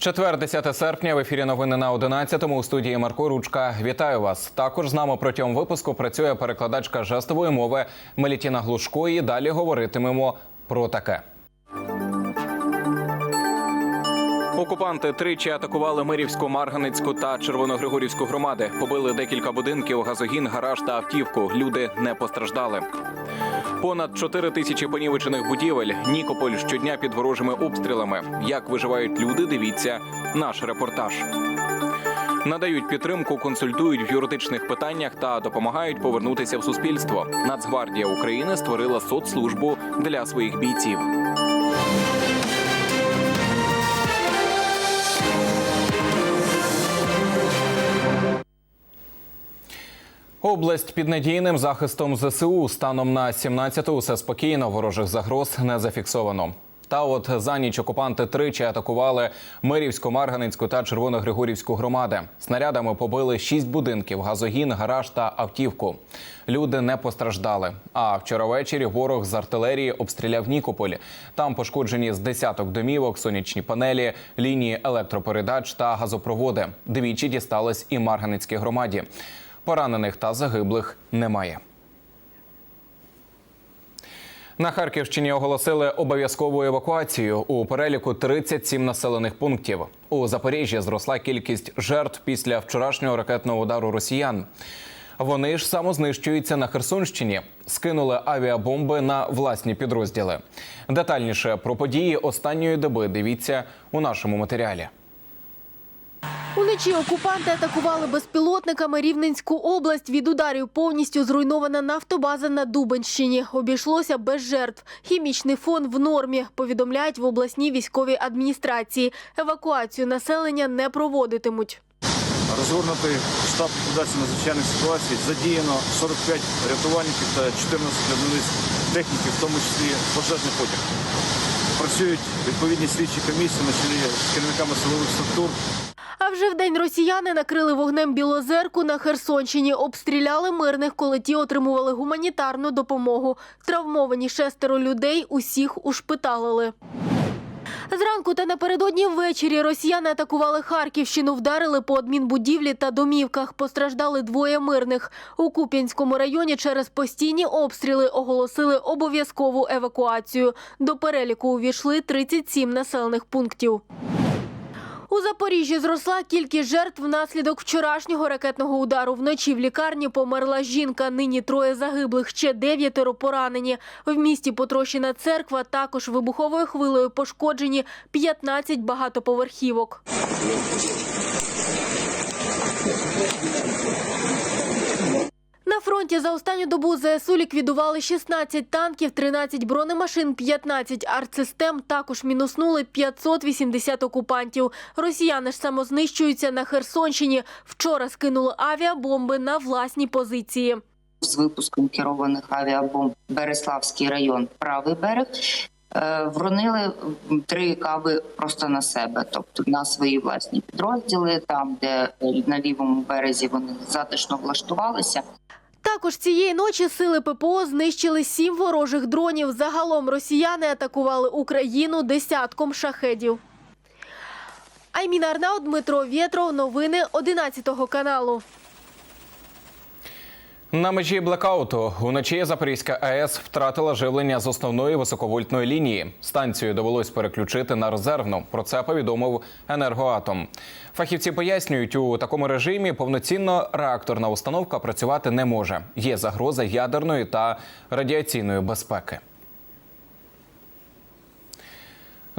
Четвер, 10 серпня, в ефірі новини на 11-му у студії Марко Ручка. Вітаю вас. Також з нами протягом випуску працює перекладачка жестової мови Мелітіна Глушко. І далі говоритимемо про таке. Окупанти тричі атакували Мирівську, Марганицьку та Червоногригорівську громади. Побили декілька будинків, газогін, гараж та автівку. Люди не постраждали. Понад 4 тисячі понівечених будівель. Нікополь щодня під ворожими обстрілами. Як виживають люди, дивіться наш репортаж. Надають підтримку, консультують в юридичних питаннях та допомагають повернутися в суспільство. Нацгвардія України створила соцслужбу для своїх бійців. Область під надійним захистом ЗСУ станом на 17-ту усе спокійно. Ворожих загроз не зафіксовано. Та от за ніч окупанти тричі атакували Мирівську, Марганицьку та Червоногригорівську громади. Снарядами побили шість будинків, газогін, гараж та автівку. Люди не постраждали. А вчора ввечері ворог з артилерії обстріляв Нікополь. Там пошкоджені з десяток домівок, сонячні панелі, лінії електропередач та газопроводи. Двічі дістались і Марганицькій громаді. Поранених та загиблих немає. На Харківщині оголосили обов'язкову евакуацію у переліку 37 населених пунктів. У Запоріжжі зросла кількість жертв після вчорашнього ракетного удару росіян. Вони ж самознищуються на Херсонщині, скинули авіабомби на власні підрозділи. Детальніше про події останньої доби дивіться у нашому матеріалі. Уночі окупанти атакували безпілотниками Рівненську область. Від ударів повністю зруйнована нафтобаза на Дубенщині. Обійшлося без жертв. Хімічний фон в нормі. Повідомляють в обласній військовій адміністрації. Евакуацію населення не проводитимуть. Розгорнутий штаб ліквідації надзвичайних ситуацій задіяно 45 рятувальників та 14 одиниць техніки, в тому числі пожежний потяг. Працюють відповідні слідчі комісії на чолі з керівниками силових структур. А вже в день росіяни накрили вогнем Білозерку на Херсонщині. Обстріляли мирних, коли ті отримували гуманітарну допомогу. Травмовані шестеро людей усіх ушпиталили. Зранку та напередодні ввечері росіяни атакували Харківщину, вдарили по адмінбудівлі та домівках. Постраждали двоє мирних. У Куп'янському районі через постійні обстріли оголосили обов'язкову евакуацію. До переліку увійшли 37 населених пунктів. У Запоріжжі зросла кількість жертв внаслідок вчорашнього ракетного удару. Вночі в лікарні померла жінка. Нині троє загиблих, ще дев'ятеро поранені. В місті потрощена церква також вибуховою хвилею пошкоджені 15 багатоповерхівок. Фронті за останню добу ЗСУ ліквідували 16 танків, 13 бронемашин, 15 артсистем. Також мінуснули 580 окупантів. Росіяни ж самознищуються на Херсонщині. Вчора скинули авіабомби на власні позиції. з випуском керованих авіабомб Береславський район, правий берег. е, Вронили три каби просто на себе, тобто на свої власні підрозділи, там де е, на лівому березі вони затишно влаштувалися. Також цієї ночі сили ППО знищили сім ворожих дронів. Загалом росіяни атакували Україну десятком шахедів. Айміна Арнау, Дмитро Вєтров. Новини 11 каналу. На межі блекауту уночі Запорізька АЕС втратила живлення з основної високовольтної лінії. Станцію довелось переключити на резервну. Про це повідомив енергоатом. Фахівці пояснюють, у такому режимі повноцінно реакторна установка працювати не може. Є загроза ядерної та радіаційної безпеки.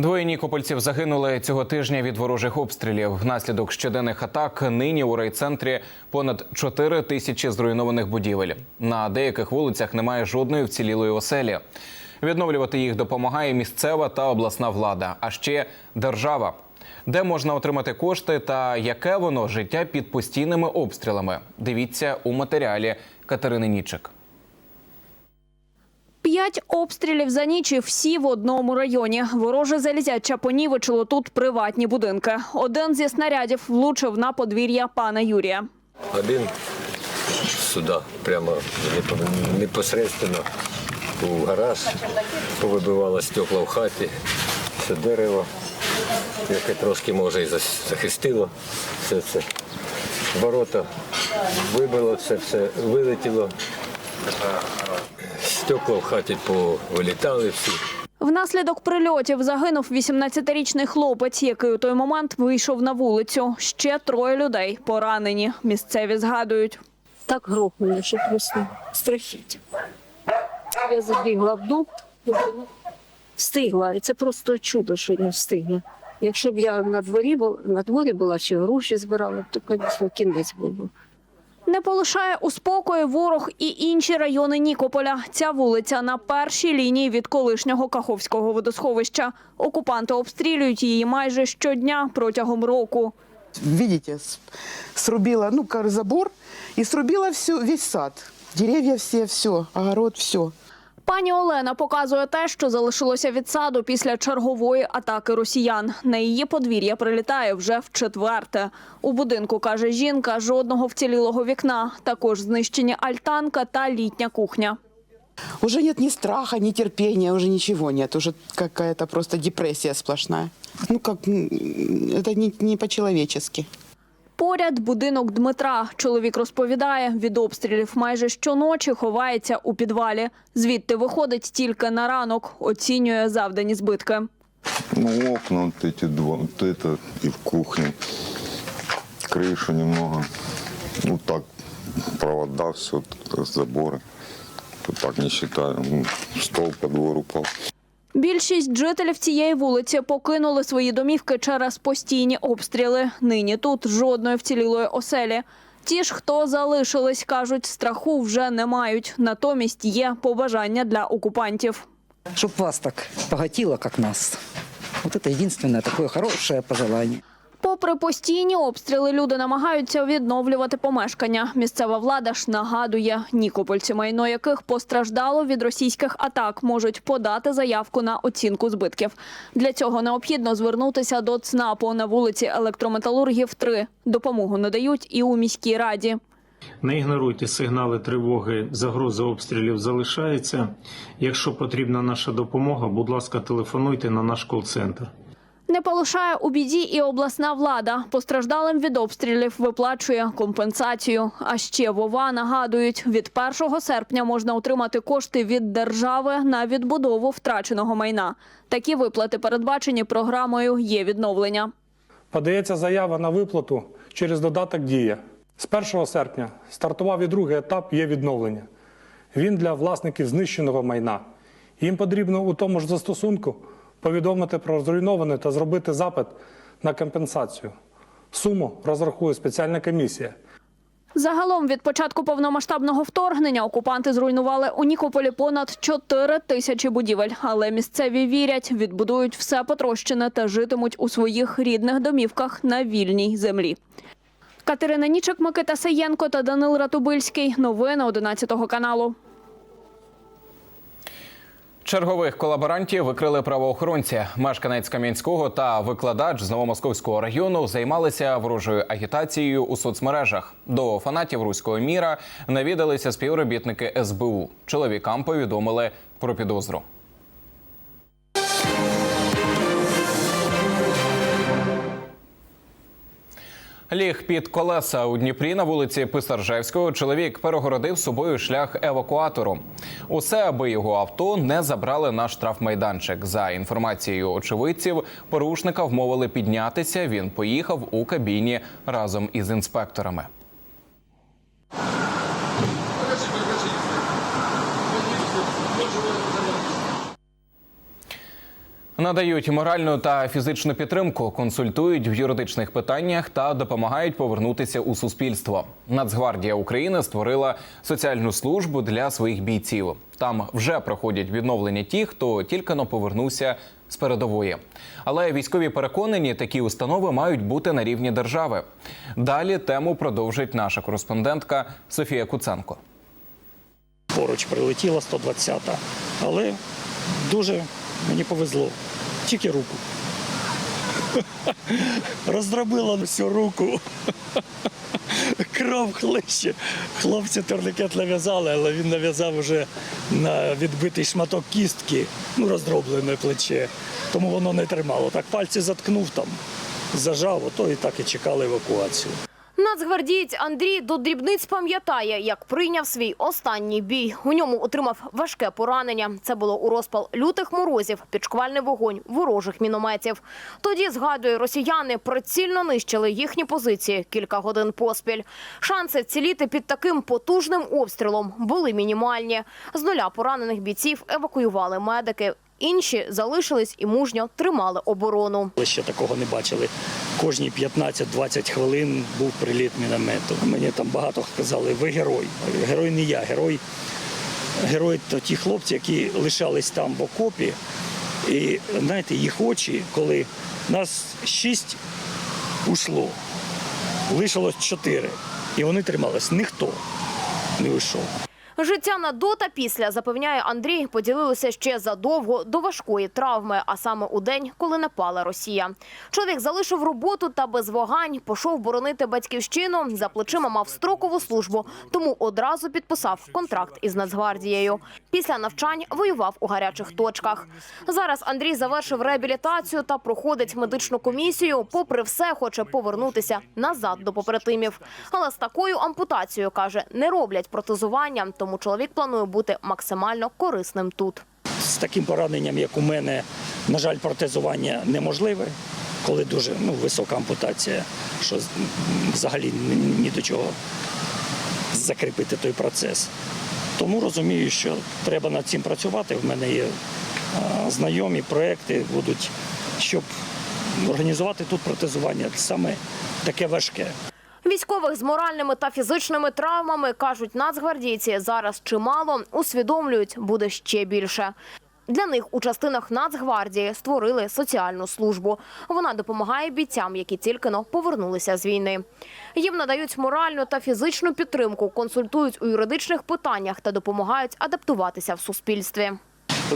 Двоє нікопольців загинули цього тижня від ворожих обстрілів. Внаслідок щоденних атак нині у райцентрі понад 4 тисячі зруйнованих будівель. На деяких вулицях немає жодної вцілілої оселі. Відновлювати їх допомагає місцева та обласна влада, а ще держава. Де можна отримати кошти та яке воно життя під постійними обстрілами? Дивіться у матеріалі Катерини Нічик. П'ять обстрілів за ніч і всі в одному районі. Вороже залізяча понівечило тут приватні будинки. Один зі снарядів влучив на подвір'я пана Юрія. Один сюди, прямо непо- непосередньо у гараж, повибивало стекла в хаті, все дерево яке трошки може і захистило все це. Ворота вибило, це все вилетіло. Стекла в хаті повилітали всі. Внаслідок прильотів загинув 18-річний хлопець, який у той момент вийшов на вулицю. Ще троє людей поранені. Місцеві згадують. так грохнули, що просто страхіття. Я забігла в дом, встигла, і це просто чудо, що я встигла. Якщо б я на дворі, на дворі була чи гроші збирала, то, звісно, кінець був. Не полишає у спокої ворог і інші райони Нікополя. Ця вулиця на першій лінії від колишнього Каховського водосховища. Окупанти обстрілюють її майже щодня протягом року. видите, срубила, ну, забор і срубила всю весь сад. Дерев'я, всі, все, огород, все. Пані Олена показує те, що залишилося від саду після чергової атаки росіян. На її подвір'я прилітає вже в четверте. У будинку, каже жінка, жодного вцілілого вікна. Також знищені альтанка та літня кухня. Уже нет ни страха, ни терпения, уже ничего нет. Уже какая-то просто депрессия сплошная. Ну, как, это не, не по-человечески. Поряд будинок Дмитра. Чоловік розповідає, від обстрілів майже щоночі ховається у підвалі. Звідти виходить тільки на ранок, оцінює завдані збитки. Ну, окна вот эти два, вот это и в кухне. Крышу немного. Ну, так, провода, все, заборы. Вот так не считаю. Ну, Стол по двору упал. Більшість жителів цієї вулиці покинули свої домівки через постійні обстріли. Нині тут жодної вцілілої оселі. Ті ж, хто залишились, кажуть, страху вже не мають. Натомість є побажання для окупантів. Щоб вас так багатіло, як нас. Вот это единственное такое хорошее пожелание. Попри постійні обстріли, люди намагаються відновлювати помешкання. Місцева влада ж нагадує, нікопольці, майно яких постраждало від російських атак, можуть подати заявку на оцінку збитків. Для цього необхідно звернутися до ЦНАПу на вулиці Електрометалургів 3. Допомогу надають і у міській раді. Не ігноруйте сигнали тривоги, загроза обстрілів залишається. Якщо потрібна наша допомога, будь ласка, телефонуйте на наш кол-центр. Не полишає у біді і обласна влада. Постраждалим від обстрілів виплачує компенсацію. А ще вова нагадують, від 1 серпня можна отримати кошти від держави на відбудову втраченого майна. Такі виплати передбачені програмою є відновлення. Подається заява на виплату через додаток Дія. З 1 серпня стартував і другий етап є відновлення. Він для власників знищеного майна. Їм потрібно у тому ж застосунку повідомити про зруйноване та зробити запит на компенсацію. Суму розрахує спеціальна комісія. Загалом від початку повномасштабного вторгнення окупанти зруйнували у Нікополі понад 4 тисячі будівель. Але місцеві вірять, відбудують все потрощене та житимуть у своїх рідних домівках на вільній землі. Катерина Нічик, Микита Саєнко та Данил Ратубильський. Новини 11 каналу. Чергових колаборантів викрили правоохоронці. Мешканець Кам'янського та викладач з Новомосковського району займалися ворожою агітацією у соцмережах. До фанатів руського міра навідалися співробітники СБУ. Чоловікам повідомили про підозру. Ліг під колеса у Дніпрі на вулиці Писаржевського чоловік перегородив собою шлях евакуатору. Усе, аби його авто не забрали на штрафмайданчик. За інформацією очевидців, порушника вмовили піднятися. Він поїхав у кабіні разом із інспекторами. Надають моральну та фізичну підтримку, консультують в юридичних питаннях та допомагають повернутися у суспільство. Нацгвардія України створила соціальну службу для своїх бійців. Там вже проходять відновлення ті, хто тільки но повернувся з передової. Але військові переконані, такі установи мають бути на рівні держави. Далі тему продовжить наша кореспондентка Софія Куценко. Поруч прилетіла 120-та, але дуже мені повезло. Тільки руку. Роздробило всю руку. Кров хлище. Хлопці турникет нав'язали, але він нав'язав вже на відбитий шматок кістки, ну, роздроблене плече. Тому воно не тримало. Так пальці заткнув там, зажав, ото і так і чекали евакуацію. Нацгвардієць Андрій до дрібниць пам'ятає, як прийняв свій останній бій. У ньому отримав важке поранення. Це було у розпал лютих морозів, під шквальний вогонь ворожих мінометів. Тоді, згадує, росіяни прицільно нищили їхні позиції кілька годин поспіль. Шанси вціліти під таким потужним обстрілом були мінімальні. З нуля поранених бійців евакуювали медики. Інші залишились і мужньо тримали оборону. Ще такого не бачили. Кожні 15-20 хвилин був приліт міномету. Мені там багато казали, ви герой. Герой не я, герой. Герой то ті хлопці, які лишались там в окопі. І знаєте, їх очі, коли нас шість ушло, лишилось чотири. І вони тримались. Ніхто не вийшов. Життя на до та після, запевняє Андрій, поділилося ще задовго до важкої травми, а саме у день, коли напала Росія. Чоловік залишив роботу та без вагань пішов боронити батьківщину. За плечима мав строкову службу, тому одразу підписав контракт із Нацгвардією. Після навчань воював у гарячих точках. Зараз Андрій завершив реабілітацію та проходить медичну комісію. Попри все, хоче повернутися назад до побратимів. Але з такою ампутацією каже, не роблять протезування, тому чоловік планує бути максимально корисним тут. З таким пораненням, як у мене, на жаль, протезування неможливе, коли дуже ну, висока ампутація, що взагалі ні до чого закріпити той процес. Тому розумію, що треба над цим працювати. В мене є знайомі проекти будуть, щоб організувати тут протезування саме таке важке. Військових з моральними та фізичними травмами, кажуть нацгвардійці, зараз чимало, усвідомлюють, буде ще більше. Для них у частинах Нацгвардії створили соціальну службу. Вона допомагає бійцям, які тільки но повернулися з війни. Їм надають моральну та фізичну підтримку, консультують у юридичних питаннях та допомагають адаптуватися в суспільстві.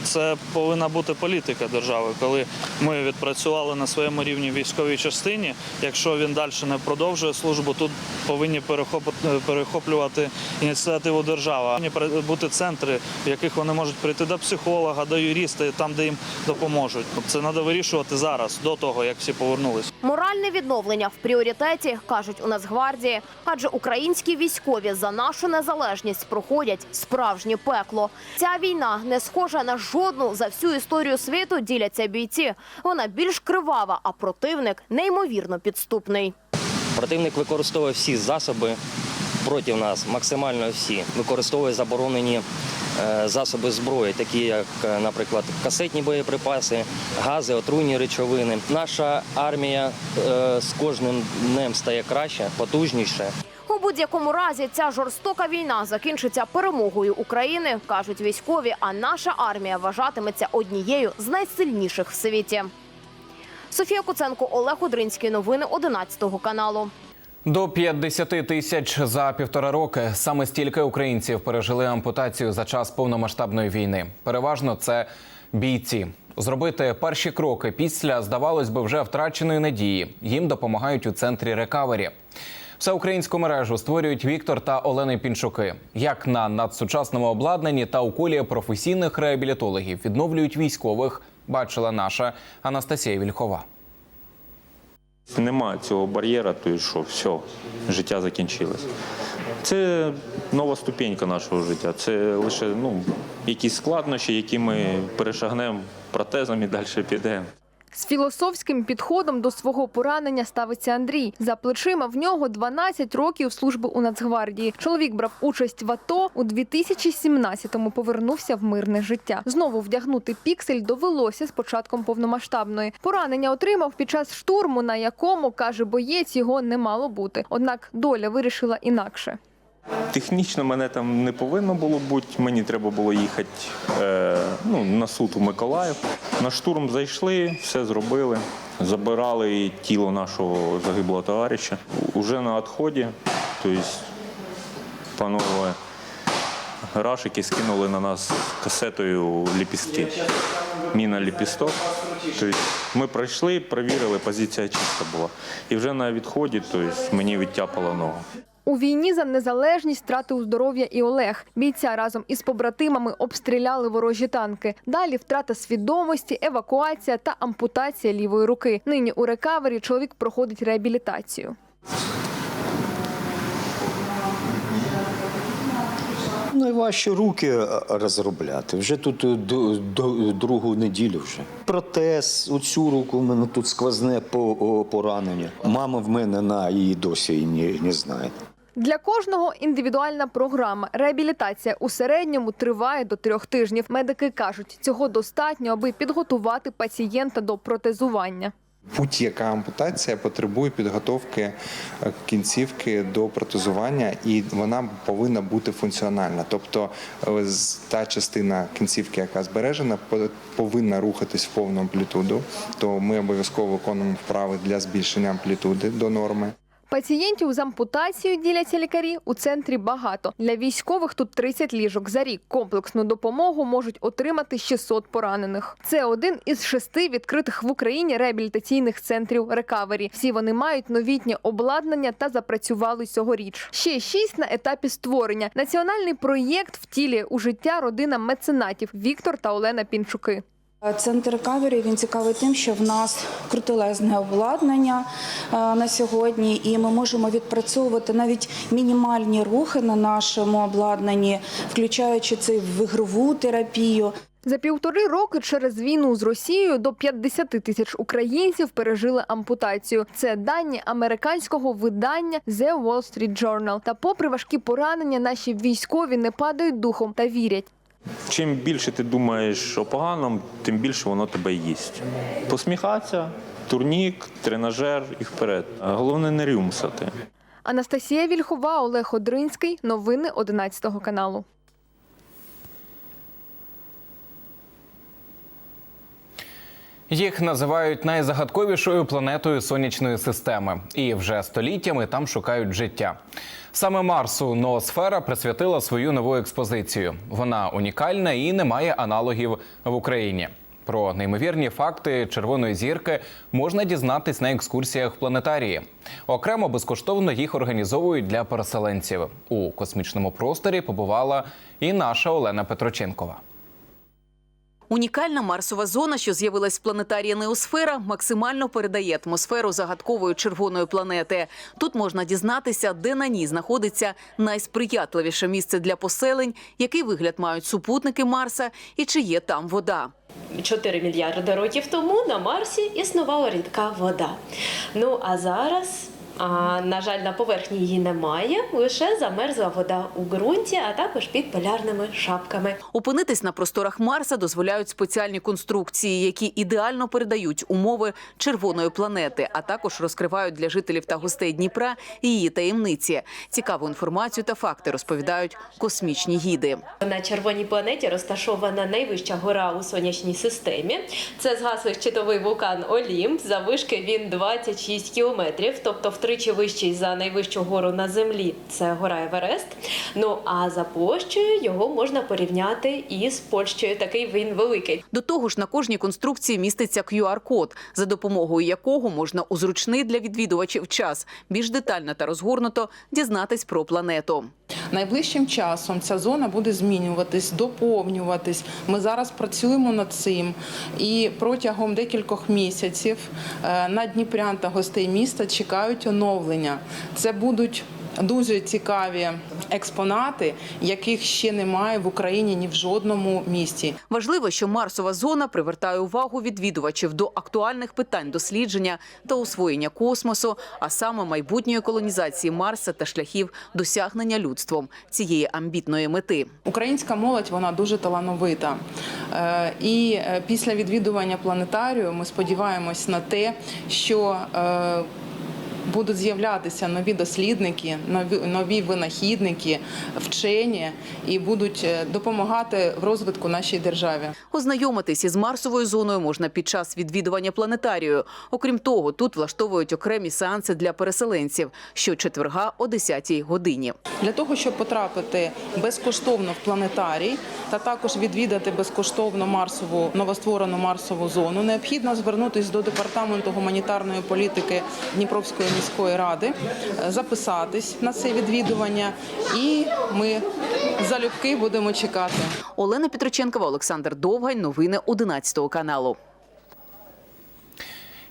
Це повинна бути політика держави, коли ми відпрацювали на своєму рівні військовій частині. Якщо він далі не продовжує службу, тут повинні перехоп- перехоплювати ініціативу держави. Повинні бути центри, в яких вони можуть прийти до психолога, до юриста, там, де їм допоможуть. Це треба вирішувати зараз, до того як всі повернулись. Моральне відновлення в пріоритеті, кажуть у Нацгвардії, адже українські військові за нашу незалежність проходять справжнє пекло. Ця війна не схожа на жодну за всю історію світу, діляться бійці. Вона більш кривава, а противник неймовірно підступний. Противник використовує всі засоби проти нас, максимально всі. Використовує заборонені е, засоби зброї, такі як, е, наприклад, касетні боєприпаси, гази, отруйні речовини. Наша армія е, з кожним днем стає краще, потужніше. У будь-якому разі ця жорстока війна закінчиться перемогою України, кажуть військові. А наша армія вважатиметься однією з найсильніших в світі. Софія Куценко, Олег Одринський. Новини 11 каналу. До 50 тисяч за півтора роки саме стільки українців пережили ампутацію за час повномасштабної війни. Переважно це бійці. Зробити перші кроки після, здавалось би, вже втраченої надії. Їм допомагають у центрі рекавері. Всеукраїнську мережу створюють Віктор та Олени Пінчуки. Як на надсучасному обладнанні та у колі професійних реабілітологів відновлюють військових, бачила наша Анастасія Вільхова. Нема цього бар'єра, то і що все, життя закінчилось. Це нова ступенька нашого життя. Це лише ну, якісь складнощі, які ми перешагнемо протезом і далі підемо. З філософським підходом до свого поранення ставиться Андрій. За плечима в нього 12 років служби у Нацгвардії. Чоловік брав участь в АТО у 2017-му Повернувся в мирне життя. Знову вдягнути піксель довелося з початком повномасштабної. Поранення отримав під час штурму, на якому каже боєць, його не мало бути. Однак доля вирішила інакше. Технічно мене там не повинно було бути. Мені треба було їхати е, ну, на суд у Миколаїв. На штурм зайшли, все зробили. Забирали тіло нашого загиблого товариша. Уже на відході, тобто панове рашики скинули на нас касетою ліпістки. Міна ліпісток. Тобто ми пройшли, перевірили, позиція чиста була. І вже на відході тобто, мені відтяпало ногу. У війні за незалежність втратив здоров'я і Олег. Бійця разом із побратимами обстріляли ворожі танки. Далі втрата свідомості, евакуація та ампутація лівої руки. Нині у рекавері чоловік проходить реабілітацію. Найважче руки е, розробляти. Вже тут е, до, другу неділю вже. Протез, оцю руку в мене тут сквозне по- поранення. Мама в мене на її досі не, не знає. Для кожного індивідуальна програма. Реабілітація у середньому триває до трьох тижнів. Медики кажуть, цього достатньо, аби підготувати пацієнта до протезування. Будь-яка ампутація потребує підготовки е, кінцівки до протезування, і вона повинна бути функціональна. Тобто е, та частина кінцівки, яка збережена, по- повинна рухатись в повну амплітуду. То ми обов'язково виконуємо вправи для збільшення амплітуди до норми. Пацієнтів з ампутацією діляться лікарі у центрі багато. Для військових тут 30 ліжок. За рік комплексну допомогу можуть отримати 600 поранених. Це один із шести відкритих в Україні реабілітаційних центрів рекавері. Всі вони мають новітнє обладнання та запрацювали цьогоріч. Ще шість на етапі створення. Національний проєкт втілює у життя родина меценатів Віктор та Олена Пінчуки. Центр кавері він цікавий тим, що в нас крутелезне обладнання е, на сьогодні, і ми можемо відпрацьовувати навіть мінімальні рухи на нашому обладнанні, включаючи це в ігрову терапію. За півтори роки через війну з Росією до 50 тисяч українців пережили ампутацію. Це дані американського видання The Wall Street Journal. Та попри важкі поранення, наші військові не падають духом та вірять. Чим більше ти думаєш о поганому, тим більше воно тебе їсть. Посміхатися, турнік, тренажер і вперед. Головне не рюмсати. Анастасія Вільхова, Олег Одринський. Новини 11 каналу. Їх називають найзагадковішою планетою сонячної системи, і вже століттями там шукають життя. Саме Марсу ноосфера присвятила свою нову експозицію. Вона унікальна і не має аналогів в Україні. Про неймовірні факти червоної зірки можна дізнатись на екскурсіях в планетарії. Окремо безкоштовно їх організовують для переселенців. У космічному просторі побувала і наша Олена Петроченкова. Унікальна марсова зона, що з'явилась в планетарії Неосфера, максимально передає атмосферу загадкової червоної планети. Тут можна дізнатися, де на ній знаходиться найсприятливіше місце для поселень, який вигляд мають супутники Марса і чи є там вода. 4 мільярди років тому на Марсі існувала рідка вода. Ну а зараз, а, на жаль, на поверхні її немає, лише замерзла вода у ґрунті, а також під полярними шапками. Опинитись на просторах Марса дозволяють спеціальні конструкції, які ідеально передають умови червоної планети, а також розкривають для жителів та гостей Дніпра її таємниці. Цікаву інформацію та факти розповідають космічні гіди. На червоній планеті розташована найвища гора у сонячній системі. Це згаслий щитовий вулкан Олімп. Заввишки він 26 кілометрів, тобто втричі вищий за найвищу гору на землі. Це гора Еверест. Ну а за площею його можна порівняти із Польщею. Такий він великий. До того ж, на кожній конструкції міститься QR-код, за допомогою якого можна у зручний для відвідувачів час більш детально та розгорнуто дізнатись про планету. Найближчим часом ця зона буде змінюватись, доповнюватись. Ми зараз працюємо над цим, і протягом декількох місяців е, на Дніпрян та гостей міста чекають оновлення. Це будуть дуже цікаві експонати, яких ще немає в Україні ні в жодному місті. Важливо, що Марсова зона привертає увагу відвідувачів до актуальних питань дослідження та освоєння космосу, а саме майбутньої колонізації Марса та шляхів досягнення людством цієї амбітної мети. Українська молодь вона дуже талановита. Е, І е, після відвідування планетарію ми сподіваємось на те, що е, будуть з'являтися нові дослідники, нові, нові винахідники, вчені і будуть е, допомагати в розвитку нашій державі. Ознайомитись із Марсовою зоною можна під час відвідування планетарію. Окрім того, тут влаштовують окремі сеанси для переселенців щочетверга о 10-й годині. Для того, щоб потрапити безкоштовно в планетарій та також відвідати безкоштовно Марсову новостворену Марсову зону, необхідно звернутися до департаменту гуманітарної політики Дніпровської міської ради, е, записатись на це відвідування, і ми залюбки будемо чекати. Олена Петроченкова, Олександр Довгань. Новини 11 каналу.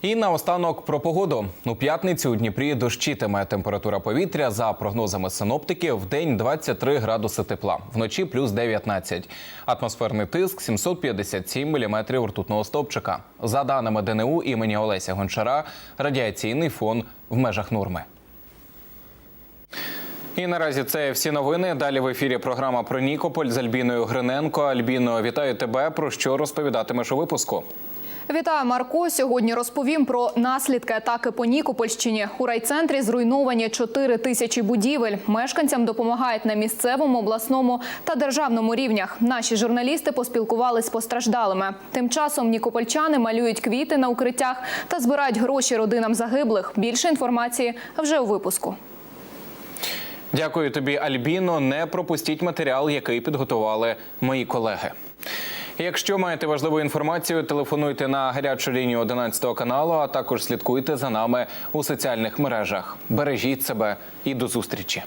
І наостанок про погоду. У п'ятницю у Дніпрі дощитиме температура повітря. За прогнозами синоптиків, в день 23 градуси тепла, вночі плюс 19. Атмосферний тиск 757 міліметрів ртутного стовпчика. За даними ДНУ імені Олеся Гончара, радіаційний фон в межах норми. І наразі це всі новини. Далі в ефірі програма про Нікополь з Альбіною Гриненко. Альбіно, вітаю тебе. Про що розповідатимеш у випуску? Вітаю, Марко. Сьогодні розповім про наслідки атаки по Нікопольщині. У райцентрі зруйновані 4 тисячі будівель. Мешканцям допомагають на місцевому, обласному та державному рівнях. Наші журналісти поспілкувалися з постраждалими. Тим часом нікопольчани малюють квіти на укриттях та збирають гроші родинам загиблих. Більше інформації вже у випуску. Дякую тобі, Альбіно. Не пропустіть матеріал, який підготували мої колеги. Якщо маєте важливу інформацію, телефонуйте на гарячу лінію 11 каналу, а також слідкуйте за нами у соціальних мережах. Бережіть себе і до зустрічі.